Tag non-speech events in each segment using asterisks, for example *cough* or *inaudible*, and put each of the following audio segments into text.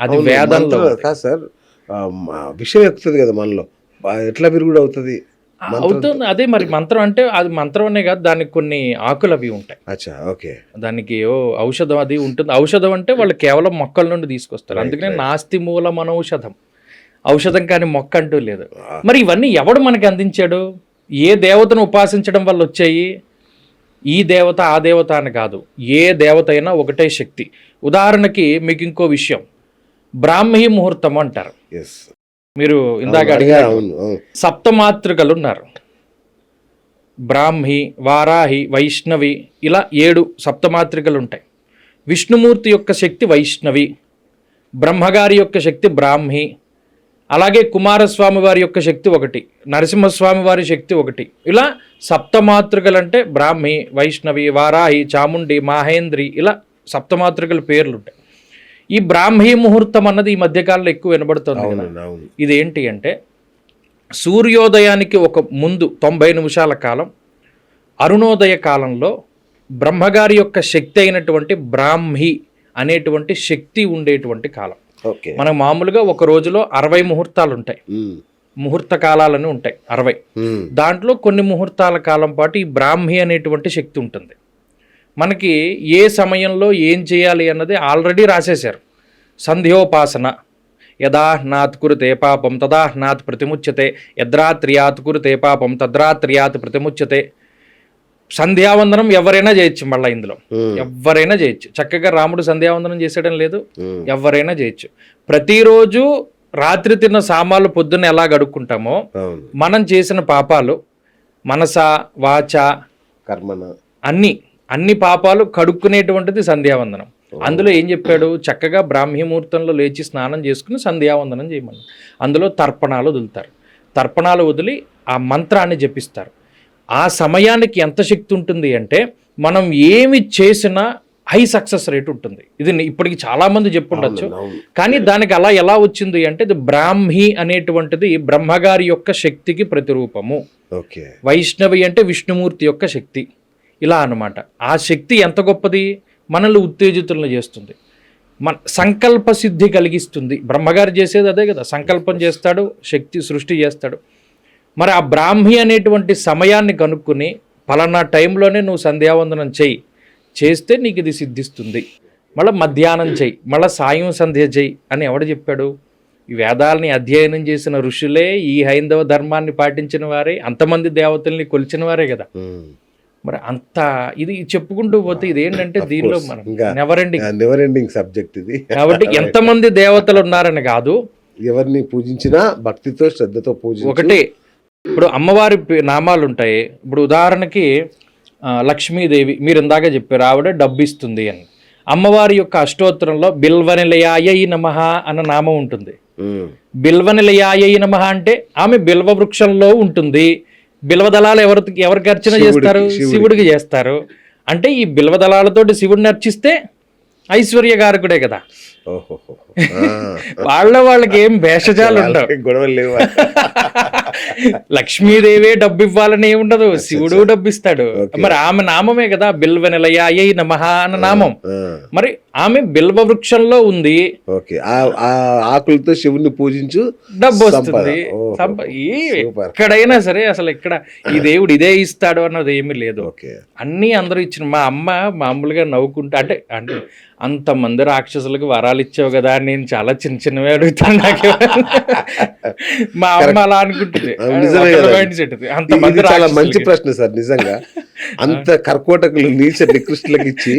అది వేదంలో మంత్రం కాదు సార్. విషయం ఎక్కుతుంది కదా మనలో. ఎట్లా విరుగుడు అవుతుంది? అవుతుంది. అదే మరి మంత్రం అంటే అది మంత్రం అనే కాదు దానికి కొన్ని ఆకులు అవి ఉంటాయి. అచ్చా ఓకే. దానికి ఓ ఔషధం అది ఉంటుంది. ఔషధం అంటే వాళ్ళు కేవలం మొక్కల నుండి తీసుకొస్తారు. అందుకనే నాస్తి మూలం అనౌషధం ఔషధం. కాని మొక్క అంటూ లేదు. మరి ఇవన్నీ ఎవడు మనకి అందించాడు? ఏ దేవతను ఉపాసించడం వల్ల వచ్చాయి? ఈ దేవత ఆ దేవత అని కాదు. ఏ దేవత అయినా ఒకటే శక్తి. ఉదాహరణకి మీకు ఇంకో విషయం. బ్రాహ్మీ ముహూర్తం అంటారు. మీరు ఇందాక అడిగారు. సప్తమాతృకలు ఉన్నారు బ్రాహ్మి వారాహి వైష్ణవి ఇలా ఏడు సప్తమాతృకలు ఉంటాయి విష్ణుమూర్తి యొక్క శక్తి వైష్ణవి బ్రహ్మగారి యొక్క శక్తి బ్రాహ్మి అలాగే కుమారస్వామి వారి యొక్క శక్తి ఒకటి నరసింహస్వామి వారి శక్తి ఒకటి. ఇలా సప్తమాతృకలు అంటే బ్రాహ్మి వైష్ణవి వారాహి చాముండి మాహేంద్రి ఇలా సప్తమాతృకల పేర్లు ఉంటాయి ఈ బ్రాహ్మీ ముహూర్తం అన్నది ఈ మధ్యకాలంలో ఎక్కువ వినబడుతుంది ఇదేంటి అంటే సూర్యోదయానికి ఒక ముందు తొంభై నిమిషాల కాలం అరుణోదయ కాలంలో బ్రహ్మగారి యొక్క శక్తి అయినటువంటి బ్రాహ్మి అనేటువంటి శక్తి ఉండేటువంటి కాలం. ఓకే. మనం మామూలుగా ఒక రోజులో అరవై ముహూర్తాలు ఉంటాయి ముహూర్త కాలాలని ఉంటాయి అరవై. దాంట్లో కొన్ని ముహూర్తాల కాలం పాటు ఈ బ్రాహ్మి అనేటువంటి శక్తి ఉంటుంది. మనకి ఏ సమయంలో ఏం చేయాలి అన్నది ఆల్రెడీ రాసేశారు. సంధ్యోపాసన. యదా నాత్ కురుతే పాపం తదా నాత్ ప్రతిముచ్యతే. యద్రాత్రియాత్ కురుతే పాపం తద్రాత్రియాత్ ప్రతిముచ్యతే. సంధ్యావందనం ఎవరైనా చేయొచ్చు మళ్ళీ ఇందులో. ఎవరైనా చేయొచ్చు. చక్కగా రాముడు సంధ్యావందనం చేసేయడం లేదు. ఎవరైనా చేయొచ్చు. ప్రతిరోజు రాత్రి తిన్న సామాన్లు పొద్దున్న ఎలా గడుక్కుంటామో మనం చేసిన పాపాలు మనస వాచ కర్మన. అన్ని అన్ని పాపాలు కడుక్కునేటువంటిది సంధ్యావందనం. అందులో ఏం చెప్పాడు? చక్కగా బ్రాహ్మీ ముహూర్తంలో లేచి స్నానం చేసుకుని సంధ్యావందనం చేయమని. అందులో తర్పణాలు వదులుతారు. తర్పణాలు వదిలి ఆ మంత్రాన్ని జపిస్తారు. ఆ సమయానికి ఎంత శక్తి ఉంటుంది అంటే మనం ఏమి చేసినా హై సక్సెస్ రేట్ ఉంటుంది. ఇది ఇప్పటికి చాలా మంది చెప్పుండొచ్చు కానీ దానికి అలా ఎలా వచ్చింది అంటే ఇది బ్రాహ్మీ అనేటువంటిది బ్రహ్మగారి యొక్క శక్తికి ప్రతిరూపము. ఓకే. వైష్ణవి అంటే విష్ణుమూర్తి యొక్క శక్తి. ఇలా అన్నమాట. ఆ శక్తి ఎంత గొప్పది? మనల్ని ఉత్తేజితులను చేస్తుంది. మన సంకల్ప సిద్ధి కలిగిస్తుంది. బ్రహ్మగారు చేసేది అదే కదా. సంకల్పం చేస్తాడు శక్తి సృష్టి చేస్తాడు. మరి ఆ బ్రాహ్మి అనేటువంటి సమయాన్ని కనుక్కుని పలానా టైంలోనే నువ్వు సంధ్యావందనం చేయి చేస్తే నీకు ఇది సిద్ధిస్తుంది. మళ్ళీ మధ్యాహ్నం చేయి మళ్ళీ సాయం సంధ్య చేయి అని ఎవడు చెప్పాడు? ఈ వేదాలని అధ్యయనం చేసిన ఋషులే ఈ హైందవ ధర్మాన్ని పాటించిన వారే. అంతమంది దేవతల్ని కొలిచిన వారే కదా. మరి అంత ఇది చెప్పుకుంటూ పోతే ఇది ఏంటంటే దీనిలో మనం never ending never ending subject ఇది. కాబట్టి *laughs* ఎంతమంది దేవతలు ఉన్నారని కాదు. ఎవరిని పూజించినా భక్తితో శ్రద్ధతో పూజించి. ఒకటే ఇప్పుడు అమ్మవారి నామాలు ఉంటాయి ఇప్పుడు ఉదాహరణకి లక్ష్మీదేవి మీరు ఇందాక చెప్పారు ఆవిడ డబ్బు ఇస్తుంది అని. అమ్మవారి యొక్క అష్టోత్తరంలో బిల్వనిలయాయ నమః అన్న నామం ఉంటుంది. బిల్వనిలయాయ నమః అంటే ఆమె బిల్వ వృక్షంలో ఉంటుంది. బిల్వదళాలు ఎవరికి ఎవరికి అర్చన చేస్తారు? శివుడికి చేస్తారు. అంటే ఈ బిల్వదళాలతోటి శివుడిని అర్చిస్తే ఐశ్వర్యకారకుడే కదా. ఓహోహో. ఆ. *laughs* వాళ్ళ వాళ్ళకి ఏం భేషజాలు ఉండవు. గొడవలు లేవు *laughs* లక్ష్మీదేవే డబ్బు ఇవ్వాలని ఏమి ఉండదు శివుడు డబ్బు ఇస్తాడు మరి ఆమె నామమే కదా. బిల్వ నిలయాయ నమః అన్న నామం. మరి ఆమె బిల్వ వృక్షంలో ఉంది ఆకులతో శివుని పూజించు డబ్బు. వస్తుంది. ఎక్కడైనా సరే అసలు ఇక్కడ ఈ దేవుడు ఇదే ఇస్తాడు అన్నది ఏమీ లేదు. ఓకే. అన్నీ అందరూ ఇచ్చిన మా అమ్మ మామూలుగా నవ్వుకుంటా అంటే అంటే అంతమంది రాక్షసులకు వరాలు ఇచ్చావు కదా నేను చాలా చిన్న చిన్నవి అడుగుతాను నాకు. మా అమ్మ అలా అనుకుంటుంది. అంతమంది చాలా మంచి. ప్రశ్న సార్ నిజంగా. అంత కర్కోటకులు నీచ నికృష్టులకు ఇచ్చి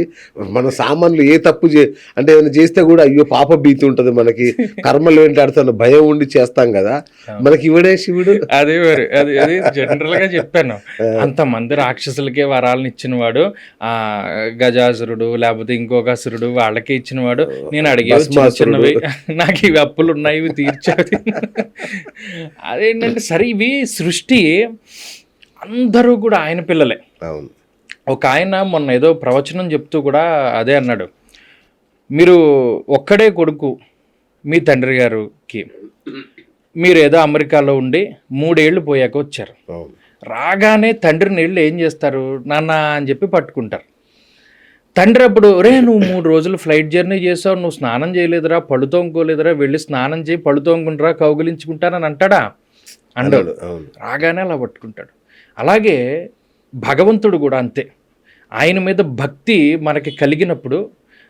మన సామాన్లు ఏ తప్పు చే అంటే ఏమైనా చేస్తే కూడా అయ్యో పాప భీతి ఉంటది మనకి. కర్మలు వెంటాడుతున్న భయం ఉండి చేస్తాం కదా. మనకి ఇవడే శివుడు. అదే మరి అది అది జనరల్గా చెప్పాను. అంతమంది రాక్షసులకే వరాలను ఇచ్చినవాడు ఆ గజాసురుడు లేకపోతే ఇంకొక అసురుడు వాళ్ళకే ఇచ్చినవాడు. నేను అడిగే. చిన్నవి. *laughs* నాకు ఇవి అప్పులు ఉన్నాయి ఇవి తీర్చేది *laughs* అదేంటంటే సరే ఇవి సృష్టి అందరూ కూడా ఆయన పిల్లలే. అవును. ఒక ఆయన మొన్న ఏదో ప్రవచనం చెప్తూ కూడా అదే అన్నాడు. మీరు ఒక్కడే కొడుకు మీ తండ్రి గారికి. మీరు ఏదో అమెరికాలో ఉండి మూడేళ్ళు పోయాక వచ్చారు. రాగానే తండ్రిని వెళ్ళి ఏం చేస్తారు? నాన్న అని చెప్పి పట్టుకుంటారు. తండ్రి అప్పుడు రే నువ్వు మూడు రోజులు ఫ్లైట్ జర్నీ చేసావు నువ్వు స్నానం చేయలేదురా పళ్ళు తోముకోలేదురా వెళ్ళి స్నానం చేయి పళ్ళు తోముకుంటారా కౌగిలించుకుంటానని అంటాడా? అండడు. రాగానే అలా పట్టుకుంటాడు. అలాగే భగవంతుడు కూడా అంతే. ఆయన మీద భక్తి మనకి కలిగినప్పుడు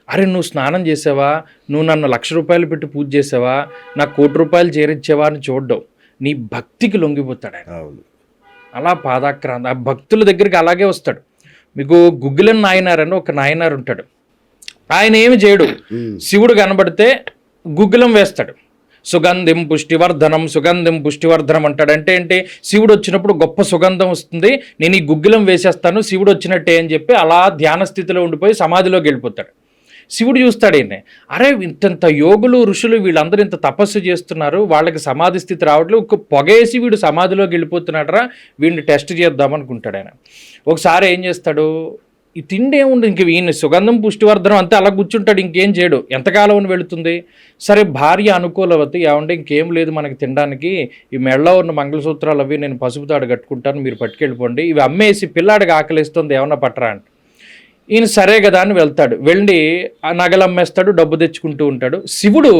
అరే నువ్వు స్నానం చేసావా? నువ్వు నన్ను లక్ష రూపాయలు పెట్టి పూజ చేసావా? నాకు కోటి రూపాయలు చేరించావా? అని చూడ్డం. నీ భక్తికి లొంగిపోతాడు ఆయన. అలా పాదాక్రాంత. ఆ భక్తుల దగ్గరికి అలాగే వస్తాడు. మీకు గుగ్గిలన్ నాయనార్ అని ఒక నాయనార్ ఉంటాడు. ఆయన ఏమి చేయడు. శివుడు కనబడితే గుగ్గిలం వేస్తాడు. సుగంధం పుష్టివర్ధనం సుగంధం పుష్టివర్ధనం అంటాడు అంటే ఏంటి? శివుడు వచ్చినప్పుడు గొప్ప సుగంధం వస్తుంది. నేను ఈ గుగ్గిలం వేసేస్తాను శివుడు వచ్చినట్టే అని చెప్పి అలా ధ్యాన స్థితిలో ఉండిపోయి సమాధిలోకి వెళ్ళిపోతాడు. శివుడు చూస్తాడు ఈయన్ని. అరే ఇంతంత యోగులు ఋషులు వీళ్ళందరూ ఇంత తపస్సు చేస్తున్నారు వాళ్ళకి సమాధి స్థితి రావట్లేదు ఒక పొగేసి వీడు సమాధిలోకి వెళ్ళిపోతున్నాడరా వీడిని టెస్ట్ చేద్దాం అనుకుంటాడు ఆయన. ఒకసారి ఏం చేస్తాడు ఈ తిండి ఏముంది ఇంక ఈయన సుగంధం పుష్టివర్ధనం అంతా అలా కూర్చుంటాడు ఇంకేం చేయడు. ఎంతకాలం అని వెళుతుంది? సరే భార్య అనుకూలవతి ఏమంటే ఇంకేం లేదు మనకి తినడానికి ఈ మెళ్ళలో ఉన్న మంగళసూత్రాలు అవి నేను పసుపు తాడు కట్టుకుంటాను మీరు పట్టుకెళ్ళిపోండి ఇవి అమ్మేసి పిల్లాడికి ఆకలిస్తుంది ఏమన్నా పట్టరా అంటే. ఈయన సరే కదా అని వెళ్తాడు. వెళ్ళి ఆ నగలమ్మేస్తాడు డబ్బు తెచ్చుకుంటూ ఉంటాడు. శివుడు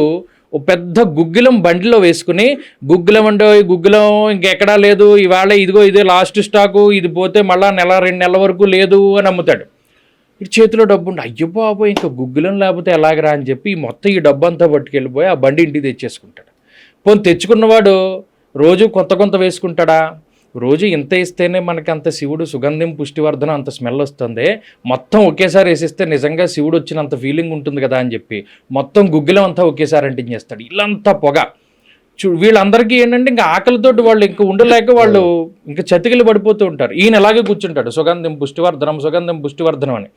ఓ పెద్ద గుగ్గిలం బండిలో వేసుకుని గుగ్గిలం అంటే గుగ్గిలం ఇంకెక్కడా లేదు ఇవాళ ఇదిగో ఇదే లాస్ట్ స్టాకు ఇది పోతే మళ్ళా నెల రెండు నెలల వరకు లేదు అని అమ్ముతాడు. ఇటు చేతిలో డబ్బు ఉండి అయ్యో బాబు ఇంకా గుగ్గిలం లేకపోతే ఎలాగరా అని చెప్పి ఈ మొత్తం ఈ డబ్బు అంతా పట్టుకెళ్ళిపోయి ఆ బండి ఇంటికి తెచ్చేసుకుంటాడు. పోనీ తెచ్చుకున్నవాడు రోజు కొంత కొంత వేసుకుంటాడా? రోజు ఇంత ఇస్తేనే మనకి అంత శివుడు సుగంధం పుష్టివర్ధనం అంత స్మెల్ వస్తుంది. మొత్తం ఒకేసారి వేసిస్తే నిజంగా శివుడు వచ్చినంత ఫీలింగ్ ఉంటుంది కదా అని చెప్పి మొత్తం గుగ్గిలం అంతా ఒకేసారి అంటించేస్తాడు ఇల్లంతా పొగ. చూ వీళ్ళందరికీ ఏంటంటే ఇంకా ఆకలితోటి వాళ్ళు ఇంకా ఉండలేక వాళ్ళు ఇంకా చతికిలు పడిపోతూ ఉంటారు. ఈయన ఎలాగే కూర్చుంటాడు? సుగంధం పుష్టివర్ధనం సుగంధం పుష్టివర్ధనం అని.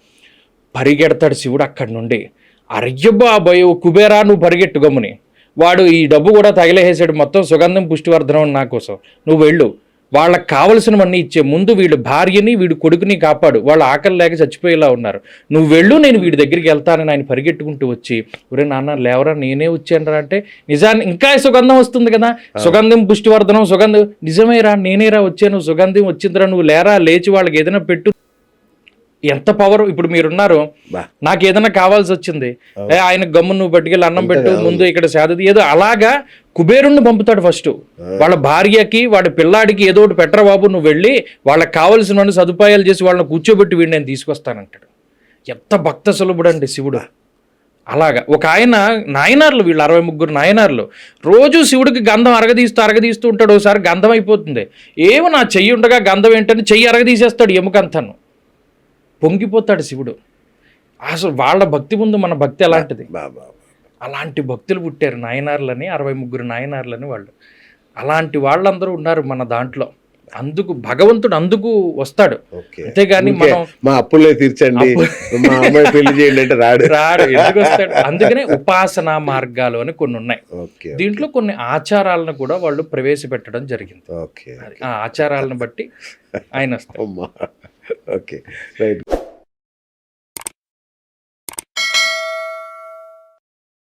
పరిగెడతాడు శివుడు అక్కడి నుండి. అర్యబాబోయ్ కుబేరా నువ్వు పరిగెట్టు గమ్ముని వాడు ఈ డబ్బు కూడా తగిలేసాడు మొత్తం సుగంధం పుష్టివర్ధనం అని నా కోసం. నువ్వు వెళ్ళు. వాళ్ళకి కావలసినవన్నీ ఇచ్చే ముందు వీడు భార్యని వీడు కొడుకుని కాపాడు. వాళ్ళు ఆకలి లేక చచ్చిపోయేలా ఉన్నారు. నువ్వు వెళ్ళు నేను వీడి దగ్గరికి వెళ్తానని ఆయన పరిగెట్టుకుంటూ వచ్చి ఒరే నాన్న లేవరా నేనే వచ్చాను అంటే నిజాన్ని ఇంకా సుగంధం వస్తుంది కదా. సుగంధం పుష్టివర్ధనం సుగంధం. నిజమేరా నేనేరా వచ్చాను సుగంధం వచ్చిందిరా నువ్వు లేరా లేచి వాళ్ళకి ఏదైనా పెట్టు. ఎంత పవర్ ఇప్పుడు మీరున్నారు. నాకు ఏదైనా కావాల్సి వచ్చింది. ఆయన గమ్ము నువ్వు పట్టుకెళ్ళి అన్నం పెట్టు ముందు ఇక్కడ శాదది ఏదో అలాగా కుబేరుణ్ణి పంపుతాడు ఫస్ట్ వాళ్ళ భార్యకి వాడి పిల్లాడికి ఏదో ఒకటి పెట్టరా బాబు నువ్వు వెళ్ళి వాళ్ళకి కావలసిన సదుపాయాలు చేసి వాళ్ళని కూర్చోబెట్టి వీడిని నేను తీసుకొస్తానంటాడు ఎంత భక్త సులభుడు అండి శివుడు. అలాగా. ఒక ఆయన నాయనార్లు వీళ్ళు అరవై ముగ్గురు నాయనార్లు. రోజు శివుడికి గంధం అరగదీస్తూ అరగదీస్తూ ఉంటాడు. ఒకసారి గంధం అయిపోతుంది. ఏమో నా చెయ్యి ఉండగా గంధం ఏంటని చెయ్యి అరగదీసేస్తాడు ఎముకంతను. పొంగిపోతాడు శివుడు. అసలు వాళ్ళ భక్తి ముందు మన భక్తి ఎలాంటిది? బాబా. అలాంటి భక్తులు పుట్టారు నాయనార్లని అరవై ముగ్గురు నాయనార్లని వాళ్ళు. అలాంటి వాళ్ళందరూ ఉన్నారు మన దాంట్లో. అందుకు భగవంతుడు అందుకు వస్తాడు. అంతేగాని మనం మా అప్పులే తీర్చండి. మా అమ్మాయి పెళ్ళి చేయండి అంటే రాడు. రాడు ఎందుకు వస్తాడు? అందుకనే ఉపాసనా మార్గాలు అని కొన్ని ఉన్నాయి. ఓకే దీంట్లో కొన్ని ఆచారాలను కూడా వాళ్ళు ప్రవేశపెట్టడం జరిగింది. ఓకే ఆ ఆచారాలను బట్టి ఆయన అమ్మా. Okay right.